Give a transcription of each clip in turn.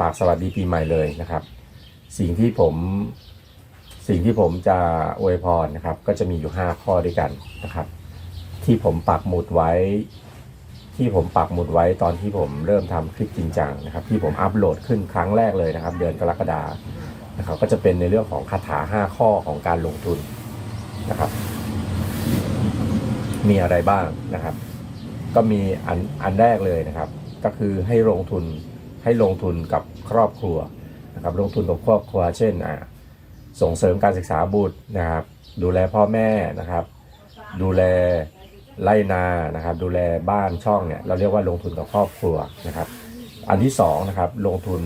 ฝากสวัสดีปีใหม่เลยนะครับ สิ่งที่ผมสิ่งที่ผมจะอวยพรนะครับ ก็จะมีอยู่ 5 ข้อด้วยกันนะครับ ที่ผมปักหมุดไว้ ที่ผมปักหมุดไว้ตอนที่ผมเริ่มทำคลิปจริงจังนะครับ ที่ผมอัปโหลดขึ้นครั้งแรกเลยนะครับ เดือนกรกฎานะครับ ก็จะเป็นในเรื่องของคาถา 5 ข้อของการลงทุนนะครับ มีอะไรบ้างนะครับ ก็มีอันอันแรกเลยนะครับ ก็คือให้ลงทุน ให้ลงทุนกับครอบครัวนะครับลงทุนกับครอบครัว เช่นอ่าส่งเสริมการศึกษาบุตรนะครับ ดูแลพ่อแม่นะครับ ดูแลไร่นานะครับ ดูแลบ้านช่องเนี่ยเราเรียกว่าลงทุนกับครอบครัวนะครับ อันที่สองนะครับลงทุน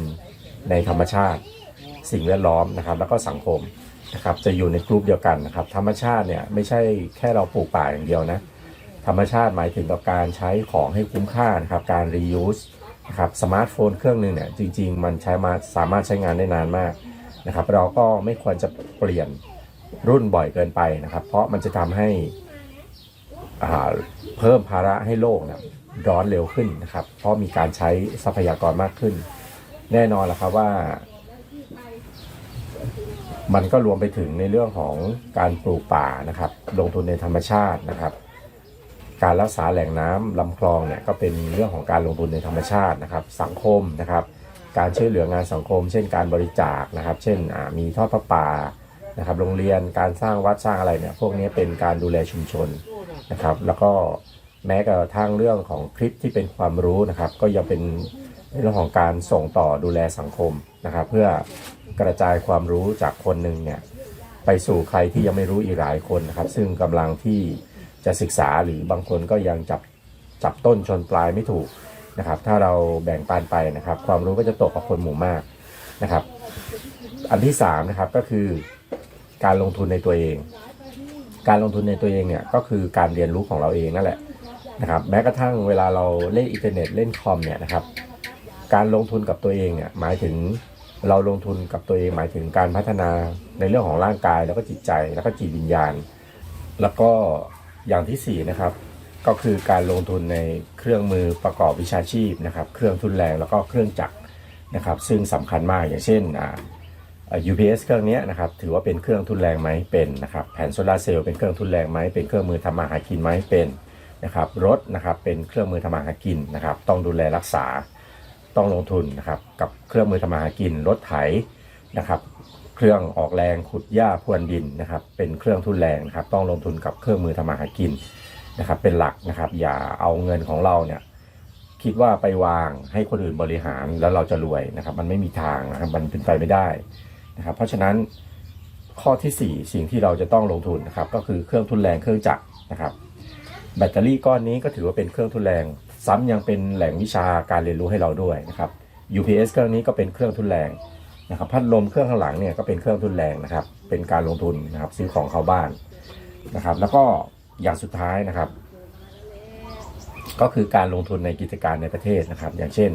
ในธรรมชาติ สิ่งแวดล้อมนะครับ แล้วก็สังคมนะครับจะอยู่ในกลุ่มเดียวกันนะครับ ธรรมชาติเนี่ยไม่ใช่แค่เราปลูกป่าอย่างเดียวนะธรรมชาติหมายถึงกับการใช้ของให้คุ้มค่านะครับการ reuse นะครับสมาร์ทโฟนเครื่องหนึ่งเนี่ยจริง ๆ มันใช้มาสามารถใช้งานได้นานมากนะครับเราก็ไม่ควรจะเปลี่ยนรุ่นบ่อยเกินไปนะครับ เพราะมันจะทำให้อ่าเพิ่มภาระให้โลกนะร้อนเร็วขึ้นนะครับ เพราะมีการใช้ทรัพยากรมากขึ้น แน่นอนแล้วครับว่า มันก็รวมไปถึงในเรื่องของการปลูกป่านะครับ ลงทุนในธรรมชาตินะครับ การรักษาแหล่งน้ำลำคลองเนี่ยก็เป็นเรื่องของการลงทุนในธรรมชาตินะครับสังคมนะครับการช่วยเหลืองานสังคม เช่นการบริจาคนะครับ เช่นมีทอดพระป่านะครับโรงเรียนการสร้างวัดสร้างอะไรเนี่ยพวกนี้เป็นการดูแลชุมชนนะครับแล้วก็แม้กระทั่งเรื่องของคลิปที่เป็นความรู้นะครับ ก็ยังเป็นเรื่องของการส่งต่อดูแลสังคมนะครับ เพื่อกระจายความรู้จากคนหนึ่งเนี่ยไปสู่ใครที่ยังไม่รู้อีกหลายคนนะครับ ซึ่งกำลังที่ จะศึกษาหรือบางคนก็ยังจับจับต้นชนปลายไม่ถูกนะครับ ถ้าเราแบ่งปันไปนะครับ ความรู้ก็จะตกกับคนหมู่มากนะครับ อันที่สามนะครับก็คือการลงทุนในตัวเอง การลงทุนในตัวเองเนี่ยก็คือการเรียนรู้ของเราเองนั่นแหละนะครับ แม้กระทั่งเวลาเราเล่นอินเทอร์เน็ตเล่นคอมเนี่ยนะครับ การลงทุนกับตัวเองเนี่ยหมายถึงเราลงทุนกับตัวเองหมายถึงการพัฒนาในเรื่องของร่างกายแล้วก็จิตใจแล้วก็จิตวิญญาณ แล้วก็ อย่างที่สี่นะครับ ก็คือการลงทุนในเครื่องมือประกอบวิชาชีพนะครับ เครื่องทุนแรงแล้วก็เครื่องจักรนะครับ ซึ่งสำคัญมากอย่างเช่นอ่าอ่า UPS เครื่องนี้นะครับ ถือว่าเป็นเครื่องทุนแรงไหมเป็นนะครับแผ่นโซลาร์เซลล์เป็นเครื่องทุนแรงไหมเป็นเครื่องมือทำมาหากินไหมเป็นนะครับรถนะครับเป็นเครื่องมือทำมาหากินนะครับ ต้องดูแลรักษาต้องลงทุนนะครับกับเครื่องมือทำมาหากินรถไถนะครับ เครื่องออกแรงขุดหญ้าพรวนดินนะครับ เป็นเครื่องทุนแรงนะครับ ต้องลงทุนกับเครื่องมือทำมาหากินนะครับ เป็นหลักนะครับ อย่าเอาเงินของเราเนี่ยคิดว่าไปวางให้คนอื่นบริหารแล้วเราจะรวยนะครับ มันไม่มีทางนะครับมันเป็นไปไม่ได้นะครับ เพราะฉะนั้นข้อที่สี่สิ่งที่เราจะต้องลงทุนนะครับ ก็คือเครื่องทุนแรงเครื่องจักรนะครับ แบตเตอรี่ก้อนนี้ก็ถือว่าเป็นเครื่องทุนแรง ซ้ำยังเป็นแหล่งวิชาการเรียนรู้ให้เราด้วยนะครับ UPS เครื่องนี้ก็เป็นเครื่องทุนแรง นะครับพัดลมเครื่องข้างหลังเนี่ยก็เป็นเครื่องทุนแรงนะครับ เป็นการลงทุนนะครับซื้อของเข้าบ้านนะครับ แล้วก็อย่างสุดท้ายนะครับ ก็คือการลงทุนในกิจการในประเทศนะครับ อย่างเช่น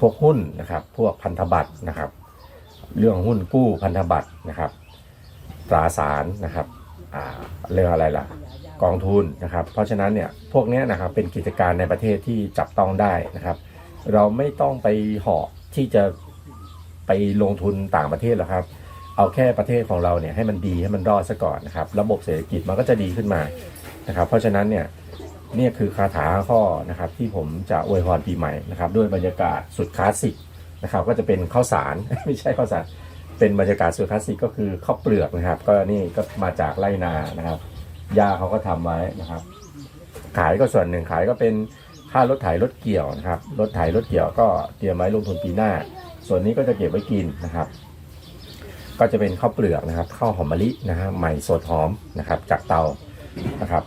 พวกหุ้นนะครับ พวกพันธบัตรนะครับ เรื่องหุ้นกู้พันธบัตรนะครับตราสารนะครับเรื่องอะไรล่ะกองทุนนะครับ เพราะฉะนั้นเนี่ยพวกนี้นะครับเป็นกิจการในประเทศที่จับต้องได้นะครับ เราไม่ต้องไปเหาะที่จะ ไปลงทุนต่างประเทศหรอกครับ เอาแค่ประเทศของเราเนี่ยให้มันดีให้มันรอดซะก่อนนะครับ ระบบเศรษฐกิจมันก็จะดีขึ้นมานะครับ เพราะฉะนั้นเนี่ยนี่คือคาถาข้อนะครับที่ผมจะอวยพรปีใหม่นะครับด้วยบรรยากาศสุดคลาสสิกนะครับก็จะเป็นข้าวสาร ไม่ใช่ข้าวสารเป็นบรรยากาศสุดคลาสสิกก็คือข้าวเปลือกนะครับ ก็นี่ก็มาจากไร่นานะครับย่าเขาก็ทำไว้นะครับ ขายก็ส่วนหนึ่งขายก็เป็นค่ารถไถรถเกี่ยวนะครับรถไถรถเกี่ยวก็เตรียมไว้ลงทุนปีหน้า ส่วนนี้ก็จะเก็บไว้กินนะครับ ก็จะเป็นข้าวเปลือกนะครับข้าวหอมมะลินะฮะใหม่สดหอมนะครับ จากเตานะครับ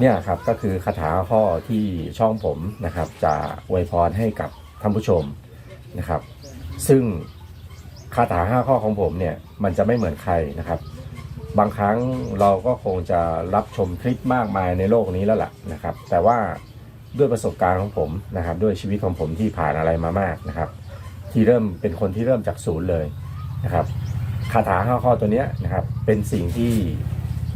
เนี่ยครับก็คือคาถาข้อที่ช่องผมนะครับ จะอวยพรให้กับท่านผู้ชมนะครับ ซึ่งคาถาห้าข้อของผมเนี่ยมันจะไม่เหมือนใครนะครับ บางครั้งเราก็คงจะรับชมคลิปมากมายในโลกนี้แล้วล่ะนะครับ แต่ว่าด้วยประสบการณ์ของผมนะครับ ด้วยชีวิตของผมที่ผ่านอะไรมามากนะครับ ที่เริ่มเป็นคนที่เริ่มจากศูนย์เลยนะครับคาถาห้าข้อตัวนี้นะครับเป็นสิ่งที่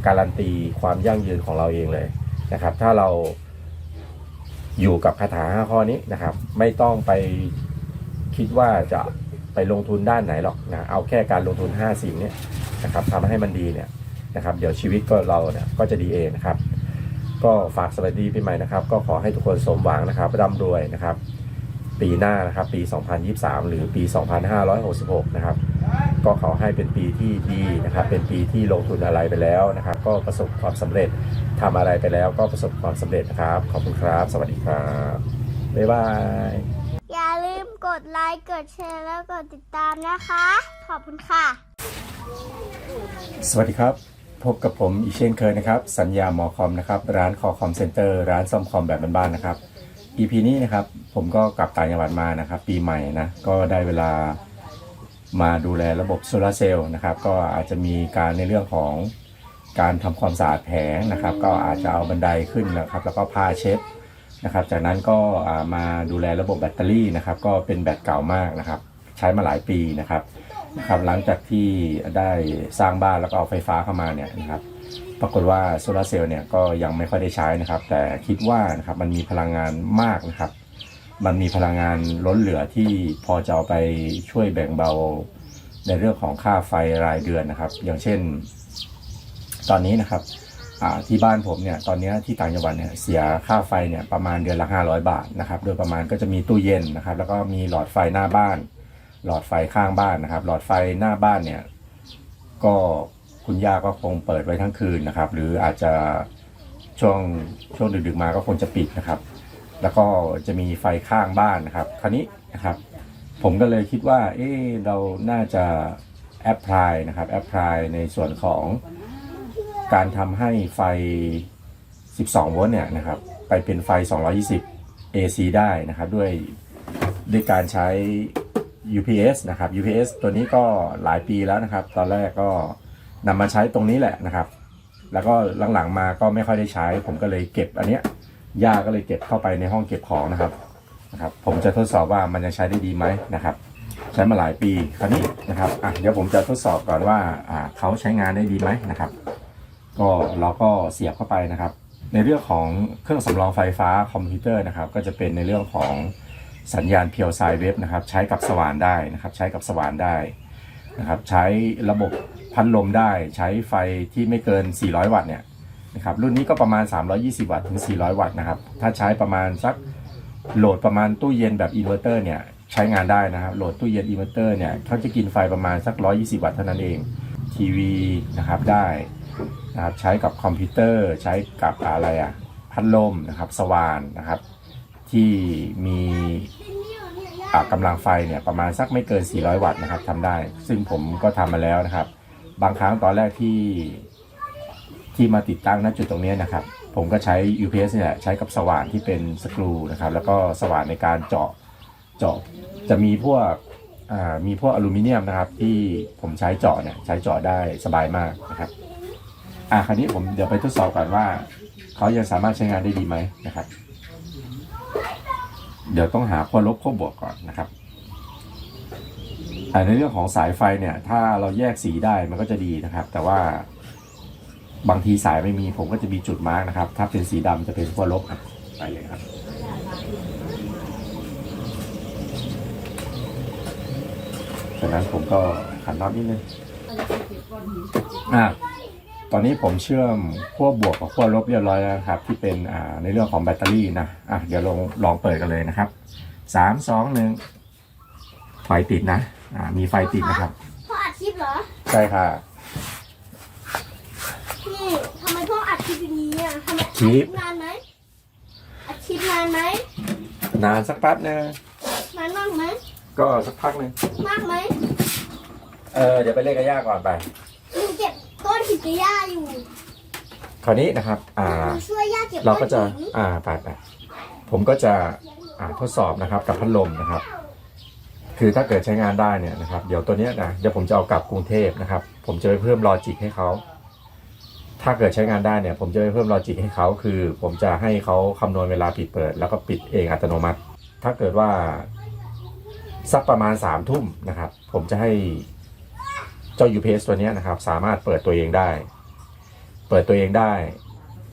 การันตีความยั่งยืนของเราเองเลยนะครับ ถ้าเราอยู่กับคาถาห้าข้อนี้นะครับ ไม่ต้องไปคิดว่าจะไปลงทุนด้านไหนหรอกนะเอาแค่การลงทุน 5 สิ่งนี้นะครับทำให้มันดีเนี่ยนะครับเดี๋ยวชีวิตก็เราเนี่ยก็จะดีเองนะครับ ก็ฝากสวัสดีปีใหม่นะครับ ก็ขอให้ทุกคนสมหวังนะครับร่ำรวยนะครับ ปีหน้านะครับปี 2023 หรือปี 2566 นะครับ ก็ขอให้เป็นปีที่ดีนะครับ เป็นปีที่ลงทุนอะไรไปแล้วนะครับ ก็ประสบความสำเร็จทำอะไรไปแล้ว ก็ประสบความสำเร็จนะครับ ขอบคุณครับ สวัสดีครับ บ๊ายบาย อย่าลืมกดไลค์ กดแชร์ แล้วกดติดตามนะคะ ขอบคุณค่ะ สวัสดีครับพบกับผมอีกเช่นเคยนะครับ สัญญาหมอคอมนะครับ ร้านคอคอมเซ็นเตอร์ ร้านซ่อมคอมแบบบ้านๆนะครับ EP นี้นะครับผมก็กลับต่างจังหวัดมานะครับ ปีใหม่นะก็ได้เวลามาดูแลระบบโซลาร์เซลล์นะครับก็อาจจะมีการในเรื่องของการทำความสะอาดแผงนะครับ ก็อาจจะเอาบันไดขึ้นนะครับ แล้วก็ผ้าเช็ดนะครับ จากนั้นก็มาดูแลระบบแบตเตอรี่นะครับ ก็เป็นแบตเก่ามากนะครับ ใช้มาหลายปีนะครับนะครับ หลังจากที่ได้สร้างบ้านแล้วก็เอาไฟฟ้าเข้ามาเนี่ยนะครับ ปรากฏว่าโซลาร์เซลล์เนี่ยก็ยังไม่ค่อยได้ใช้นะครับ แต่คิดว่านะครับมันมีพลังงานมากนะครับ มันมีพลังงานล้นเหลือที่พอจะเอาไปช่วยแบ่งเบาในเรื่องของค่าไฟรายเดือนนะครับ อย่างเช่น ตอนนี้นะครับที่บ้านผมเนี่ยตอนนี้ที่ต่างจังหวัดเนี่ยเสียค่าไฟเนี่ยประมาณเดือนละ 500 บาทนะครับ โดยประมาณก็จะมีตู้เย็นนะครับ แล้วก็มีหลอดไฟหน้าบ้าน หลอดไฟข้างบ้านนะครับ หลอดไฟหน้าบ้านเนี่ยก็ คุณย่าก็คงเปิดไว้ทั้งคืนนะครับ หรืออาจจะช่วงช่วงดึกๆมาก็คงจะปิดนะครับ แล้วก็จะมีไฟข้างบ้านนะครับ คราวนี้นะครับ ผมก็เลยคิดว่า เอ๊เราน่าจะแอพพลายนะครับแอพพลายในส่วนของการทำให้ไฟ 12 โวลต์เนี่ยนะครับ ไปเป็นไฟ 220 AC ได้นะครับ ด้วยด้วยการใช้ UPS นะครับ UPS ตัวนี้ก็หลายปีแล้วนะครับ ตอนแรกก็ นำมาใช้ตรงนี้แหละนะครับ แล้วก็หลังๆมาก็ไม่ค่อยได้ใช้ ผมก็เลยเก็บอันเนี้ยย่าก็เลยเก็บเข้าไปในห้องเก็บของนะครับนะครับ ผมจะทดสอบว่ามันยังใช้ได้ดีไหมนะครับ ใช้มาหลายปีคราวนี้นะครับอะเดี๋ยวผมจะทดสอบก่อนว่าอ่าเขาใช้งานได้ดีไหมนะครับ ก็เราก็เสียบเข้าไปนะครับ ในเรื่องของเครื่องสำรองไฟฟ้าคอมพิวเตอร์นะครับ ก็จะเป็นในเรื่องของสัญญาณเพียวไซเว็บนะครับ ใช้กับสว่านได้นะครับ ใช้กับสว่านได้นะครับ ใช้ระบบ พัดลมได้ใช้ไฟที่ไม่เกิน 400 วัตต์เนี่ยนะครับรุ่นนี้ก็ประมาณ 320 วัตต์ถึง 400 วัตต์นะครับ ถ้าใช้ประมาณสักโหลดประมาณตู้เย็นแบบอินเวอร์เตอร์เนี่ยใช้งานได้นะครับ โหลดตู้เย็นอินเวอร์เตอร์เนี่ยเขาจะกินไฟประมาณสัก 120 วัตต์เท่านั้นเอง ทีวีนะครับได้นะครับใช้กับคอมพิวเตอร์ใช้กับอะไรอะพัดลมนะครับสว่านนะครับ ที่มีกำลังไฟเนี่ยประมาณสักไม่เกิน 400 วัตต์นะครับทำได้ ซึ่งผมก็ทำมาแล้วนะครับ บางครั้งตอนแรกที่ที่มาติดตั้งณจุดตรงนี้นะครับ ผมก็ใช้ UPS เนี่ยใช้กับสว่านที่เป็นสกรูนะครับ แล้วก็สว่านในการเจาะเจาะจะมีพวกอ่ามีพวกอลูมิเนียมนะครับ ที่ผมใช้เจาะเนี่ยใช้เจาะได้สบายมากนะครับอะคราวนี้ผมเดี๋ยวไปทดสอบก่อนว่าเขายังสามารถใช้งานได้ดีไหมนะครับ เดี๋ยวต้องหาขั้วลบขั้วบวกก่อนนะครับ ในเรื่องของสายไฟเนี่ย ถ้าเราแยกสีได้มันก็จะดีนะครับ แต่ว่าบางทีสายไม่มีผมก็จะมีจุดมาร์กนะครับ ถ้าเป็นสีดำจะเป็นขั้วลบไปเลยครับจากนั้นผมก็ขันน็อตนิดนึงอะตอนนี้ผมเชื่อมขั้วบวกกับขั้วลบเรียบร้อยแล้วครับ ที่เป็นอ่าในเรื่องของแบตเตอรี่นะอะเดี๋ยวลองลองเปิดกันเลยนะครับสามสองหนึ่งไฟติดนะ อ่ามีไฟติดนะครับพ่ออัดคลิปเหรอ ใช่ค่ะ นี่ทำไมพ่ออัดคลิปอย่างนี้อะทำไมอัดคลิปนานไหมอัดคลิปนานไหมนานสักแป๊บนึงนานมากไหมก็สักพักหนึ่งมากไหมเออเดี๋ยวไปเล่นกับย่าก่อนไป หนูเก็บก้อนหินกับย่าอยู่คราวนี้นะครับ อ่าหนูช่วยย่าเก็บเราก็จะก้อนหินอ่าไปไปผมก็จะอ่าทดสอบนะครับ กับพัดลมนะครับ คือถ้าเกิดใช้งานได้เนี่ยนะครับเดี๋ยวตัวเนี้ยนะเดี๋ยวผมจะเอากลับกรุงเทพนะครับ ผมจะไปเพิ่มลอจิกให้เขาถ้าเกิดใช้งานได้เนี่ยผมจะไปเพิ่มลอจิกให้เขาคือ ผมจะให้เขาคำนวณเวลาปิดเปิด แล้วก็ปิดเองอัตโนมัติ ถ้าเกิดว่าสักประมาณสามทุ่มนะครับ ผมจะให้เจ้า UPS ตัวเนี้ยนะครับ สามารถเปิดตัวเองได้ เปิดตัวเองได้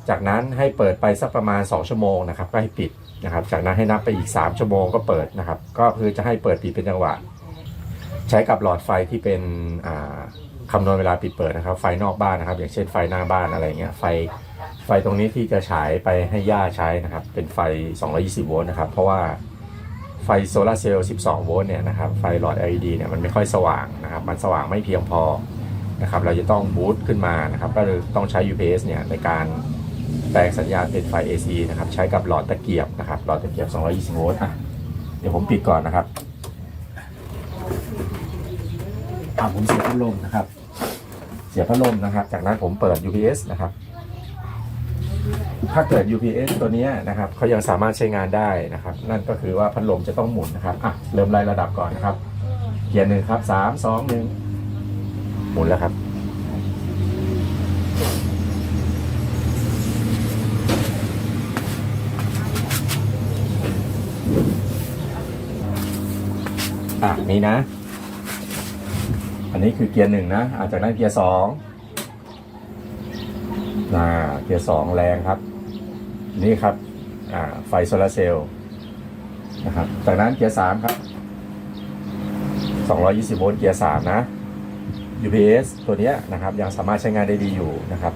จากนั้นให้เปิดไปสักประมาณ 2 ชั่วโมงนะครับก็ให้ปิด นะครับ จากนั้นให้นับไปอีก 3 ชั่วโมงก็เปิดนะครับ ก็คือจะให้เปิดปิดเป็นจังหวะ ใช้กับหลอดไฟที่เป็นคำนวณเวลาปิดเปิดนะครับ ไฟนอกบ้านนะครับ อย่างเช่นไฟหน้าบ้านอะไรเงี้ยไฟไฟตรงนี้ที่จะฉายไปให้ย่าใช้นะครับ เป็นไฟ 220 โวลต์นะครับ เพราะว่าไฟโซลาเซลล์ 12 โวลต์เนี่ยนะครับ ไฟหลอด LED เนี่ยมันไม่ค่อยสว่างนะครับ มันสว่างไม่เพียงพอนะครับ เราจะต้องบูตขึ้นมานะครับ ก็เลยต้องใช้ UPS เนี่ยในการ แปลงสัญญาณเป็นไฟ AC นะครับ ใช้กับหลอดตะเกียบนะครับ หลอดตะเกียบ 220 โวลต์อะเดี๋ยวผมปิดก่อนนะครับอ่าผมเสียพัดลมนะครับ เสียพัดลมนะครับ จากนั้นผมเปิด UPS นะครับ ถ้าเกิด UPS ตัวนี้นะครับเขายังสามารถใช้งานได้นะครับ นั่นก็คือว่าพัดลมจะต้องหมุนนะครับอะเริ่มไล่ระดับก่อนนะครับ เกียร์หนึ่งครับสามสองหนึ่งหมุนแล้วครับ อะนี่นะ อันนี้คือเกียร์หนึ่งนะอาจากนั้นเกียร์สองน่าเกียร์สองแรงครับ นี่ครับอ่าไฟโซลาร์เซลล์นะครับจากนั้นเกียร์สามครับ220โวลต์เกียร์สามนะ UPS ตัวนี้นะครับยังสามารถใช้งานได้ดีอยู่นะครับ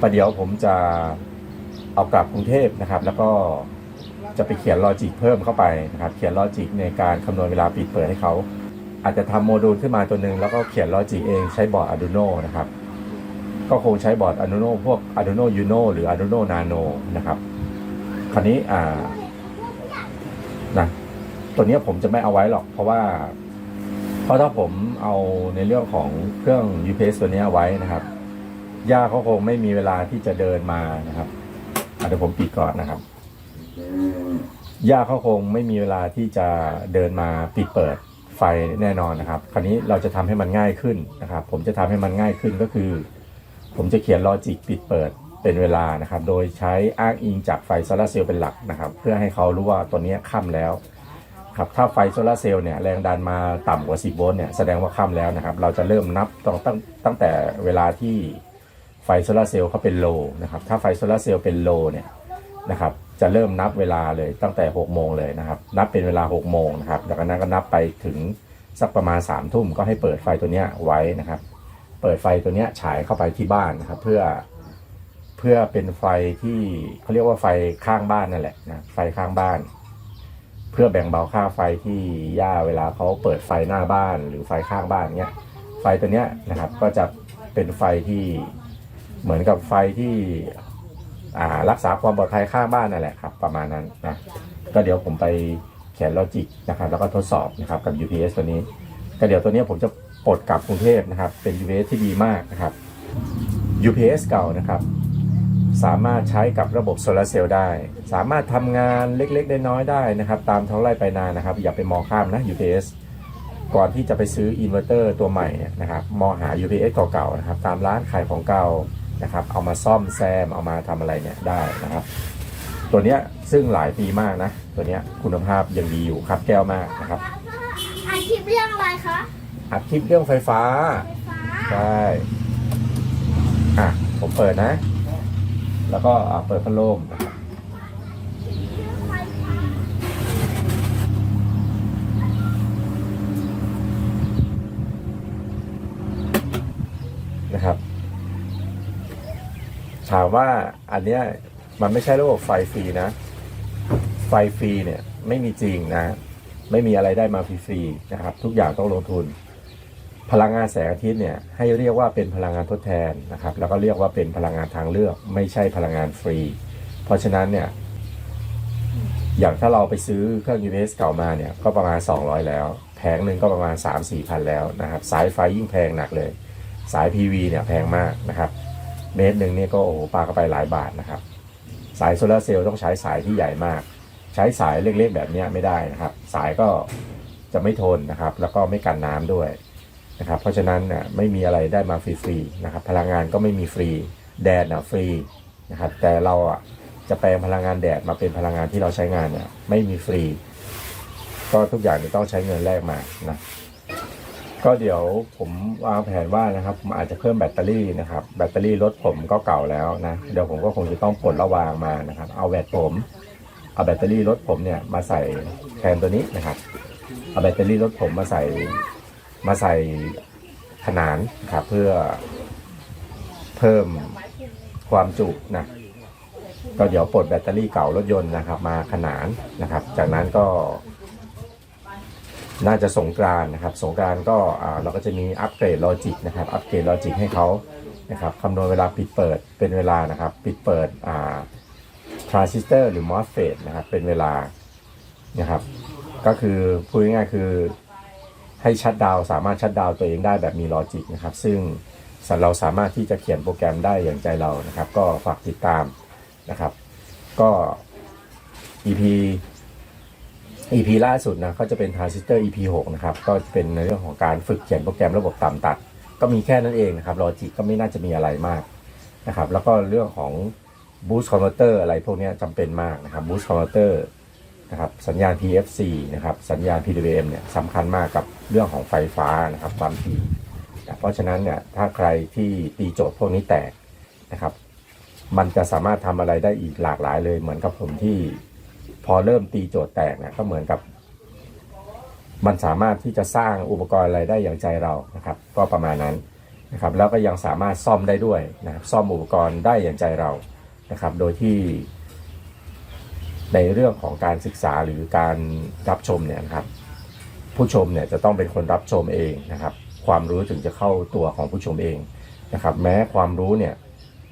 ประเดี๋ยวผมจะเอากลับกรุงเทพนะครับ แล้วก็ จะไปเขียนลอจิกเพิ่มเข้าไปนะครับ เขียนลอจิกในการคำนวณเวลาปิดเปิดให้เขา อาจจะทำโมดูลขึ้นมาตัวหนึ่งแล้วก็เขียนลอจิกเองใช้บอร์ด Arduino นะครับ ก็คงใช้บอร์ด Arduino พวก Arduino Uno หรือ Arduino Nano นะครับ คราวนี้อ่านะตัวนี้ผมจะไม่เอาไว้หรอก เพราะว่า เพราะถ้าผมเอาในเรื่องของเครื่อง UPS ตัวนี้ไว้นะครับย่าเขาคงไม่มีเวลาที่จะเดินมานะครับอะเดี๋ยวผมปิดก่อนนะครับ ย่าเขาคงไม่มีเวลาที่จะเดินมาปิดเปิดไฟแน่นอนนะครับ คราวนี้เราจะทำให้มันง่ายขึ้นนะครับ ผมจะทำให้มันง่ายขึ้นก็คือ ผมจะเขียนลอจิกปิดเปิดเป็นเวลานะครับ โดยใช้อ้างอิงจากไฟโซลาร์เซลล์เป็นหลักนะครับ เพื่อให้เขารู้ว่าตัวนี้ค่ำแล้วครับถ้าไฟโซลาร์เซลล์เนี่ยแรงดันมาต่ำกว่า 10 โวลต์เนี่ยแสดงว่าค่ำแล้วนะครับ เราจะเริ่มนับตั้งตั้งตั้งแต่เวลาที่ไฟโซลาร์เซลล์เขาเป็นโลนะครับ ถ้าไฟโซลาร์เซลล์เป็นโลเนี่ยนะครับ จะเริ่มนับเวลาเลยตั้งแต่6โมงเลยนะครับ นับเป็นเวลา6โมงนะครับจากนั้นก็นับไปถึงสักประมาณ3ามทุ่มก็ให้เปิดไฟตัวเนี้ยไว้นะครับ เปิดไฟตัวเนี้ยฉายเข้าไปที่บ้านนะครับ เพื่อเพื่อเป็นไฟที่เขาเรียกว่าไฟข้างบ้านนั่นแหละนะไฟข้างบ้าน เพื่อแบ่งเบาค่าไฟที่ย่าเวลาเขาเปิดไฟหน้าบ้านหรือไฟข้างบ้านเนี้ยไฟตัวเนี้ยนะครับ ก็จะเป็นไฟที่เหมือนกับไฟที่ อ่ารักษาความปลอดภัยข้างบ้านนั่นแหละครับ ประมาณนั้นนะก็เดี๋ยวผมไปเขียนลอจิกนะครับแล้วก็ทดสอบนะครับกับ UPS ตัวนี้ ก็เดี๋ยวตัวนี้ผมจะปลดกลับกรุงเทพนะครับ เป็น UPS ที่ดีมากนะครับ UPS เก่านะครับ สามารถใช้กับระบบโซลาเซลล์ได้ สามารถทำงานเล็กๆน้อยๆได้นะครับ ตามท้องไร่ไปนานะครับ อย่าไปมองข้ามนะ UPS ก่อนที่จะไปซื้ออินเวอร์เตอร์ตัวใหม่เนี่ยนะครับมองหา UPS เก่าๆนะครับ ตามร้านขายของเก่า นะครับ เอามาซ่อมแซมเอามาทำอะไรเนี่ยได้นะครับ ตัวเนี้ยซึ่งหลายปีมากนะ ตัวเนี้ยคุณภาพยังดีอยู่ครับแก้วมากนะครับอันคลิปเรื่องอะไรคะอัดคลิปเรื่องไฟฟ้าใช่อะผมเปิดนะ แล้วก็อะเปิดพัดลมนะครับนะครับ ถามว่าอันเนี้ยมันไม่ใช่ระบบไฟฟรีนะ ไฟฟรีเนี่ยไม่มีจริงนะ ไม่มีอะไรได้มาฟรีๆนะครับ ทุกอย่างต้องลงทุน พลังงานแสงอาทิตย์เนี่ยให้เรียกว่าเป็นพลังงานทดแทนนะครับ แล้วก็เรียกว่าเป็นพลังงานทางเลือก ไม่ใช่พลังงานฟรี เพราะฉะนั้นเนี่ย อย่างถ้าเราไปซื้อเครื่อง UPS เก่ามาเนี่ยก็ประมาณ 200 แล้ว แผงหนึ่งก็ประมาณ 3 4พันแล้วนะครับ สายไฟยิ่งแพงหนักเลย สาย PV เนี่ยแพงมากนะครับ เมตรหนึ่งเนี่ยก็โอ้โหปาเข้าไปหลายบาทนะครับ สายโซลาร์เซลล์ต้องใช้สายที่ใหญ่มาก ใช้สายเล็กๆแบบนี้ไม่ได้นะครับ สายก็จะไม่ทนนะครับ แล้วก็ไม่กันน้ำด้วยนะครับ เพราะฉะนั้นน่ะไม่มีอะไรได้มาฟรีๆนะครับ พลังงานก็ไม่มีฟรีแดดน่ะฟรีนะครับ แต่เราอะจะแปลงพลังงานแดดมาเป็นพลังงานที่เราใช้งานเนี่ยไม่มีฟรี ก็ทุกอย่างนี่ต้องใช้เงินแลกมานะ ก็เดี๋ยวผมวางแผนว่านะครับผมอาจจะเพิ่มแบตเตอรี่นะครับ แบตเตอรี่รถผมก็เก่าแล้วนะเดี๋ยวผมก็คงจะต้องปลดระวางมานะครับ เอาแบตผมเอาแบตเตอรี่รถผมเนี่ยมาใส่แทนตัวนี้นะครับเอาแบตเตอรี่รถผมมาใส่มาใส่ขนานนะครับเพื่อเพิ่มความจุนะก็เดี๋ยวปลดแบตเตอรี่เก่ารถยนต์นะครับ มาขนานนะครับ จากนั้นก็ น่าจะสงกรานนะครับ สงกรานก็เราก็จะมีอัปเกรดลอจิกนะครับ อัปเกรดลอจิกให้เขานะครับคำนวณเวลาปิดเปิดเป็นเวลานะครับ ปิดเปิดอ่าทรานซิสเตอร์หรือมอสเฟตนะครับ เป็นเวลานะครับ ก็คือพูดง่ายๆคือให้ชัดดาวสามารถชัดดาวตัวเองได้แบบมีลอจิกนะครับ ซึ่งเราสามารถที่จะเขียนโปรแกรมได้อย่างใจเรานะครับ ก็ฝากติดตามนะครับ ก็ EP EP ล่าสุดนะก็จะเป็น Transistor EP 6 นะครับ ก็เป็นในเรื่องของการฝึกเขียนโปรแกรมระบบต่ำตัด ก็มีแค่นั้นเองนะครับลอจิกก็ไม่น่าจะมีอะไรมากนะครับ แล้วก็เรื่องของ Boost Converter อะไรพวกนี้จำเป็นมากนะครับ Boost Converter นะครับสัญญาณ PFC นะครับสัญญาณ PWM เนี่ยสำคัญมากกับเรื่องของไฟฟ้านะครับความถี่เพราะฉะนั้นเนี่ยถ้าใครที่ตีโจทย์พวกนี้แตกนะครับ มันจะสามารถทำอะไรได้อีกหลากหลายเลยเหมือนกับผมที่ พอเริ่มตีโจทย์แตกเนี่ยก็เหมือนกับ มันสามารถที่จะสร้างอุปกรณ์อะไรได้อย่างใจเรานะครับ ก็ประมาณนั้นนะครับ แล้วก็ยังสามารถซ่อมได้ด้วยนะครับ ซ่อมอุปกรณ์ได้อย่างใจเรานะครับ โดยที่ ในเรื่องของการศึกษาหรือการรับชมเนี่ยนะครับ ผู้ชมเนี่ยจะต้องเป็นคนรับชมเองนะครับ ความรู้ถึงจะเข้าตัวของผู้ชมเองนะครับ แม้ความรู้เนี่ย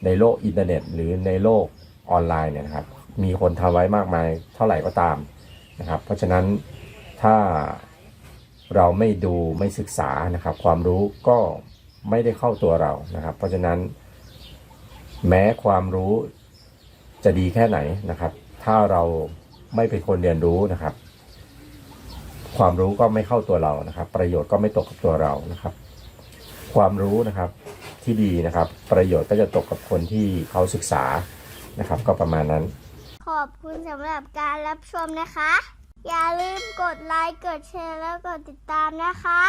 ในโลกอินเทอร์เน็ต หรือในโลกออนไลน์เนี่ยนะครับ มีคนทำไว้มากมายเท่าไหร่ก็ตามนะครับ เพราะฉะนั้นถ้าเราไม่ดูไม่ศึกษานะครับ ความรู้ก็ไม่ได้เข้าตัวเรานะครับ เพราะฉะนั้น แม้ความรู้จะดีแค่ไหนนะครับ ถ้าเราไม่เป็นคนเรียนรู้นะครับ ความรู้ก็ไม่เข้าตัวเรานะครับ ประโยชน์ก็ไม่ตกกับตัวเรานะครับ ความรู้นะครับที่ดีนะครับ ประโยชน์ก็จะตกกับคนที่เขาศึกษานะครับ ก็ประมาณนั้น ขอบคุณสำหรับการรับชมนะคะ อย่าลืมกดไลค์ กดแชร์ แล้วกดติดตามนะคะ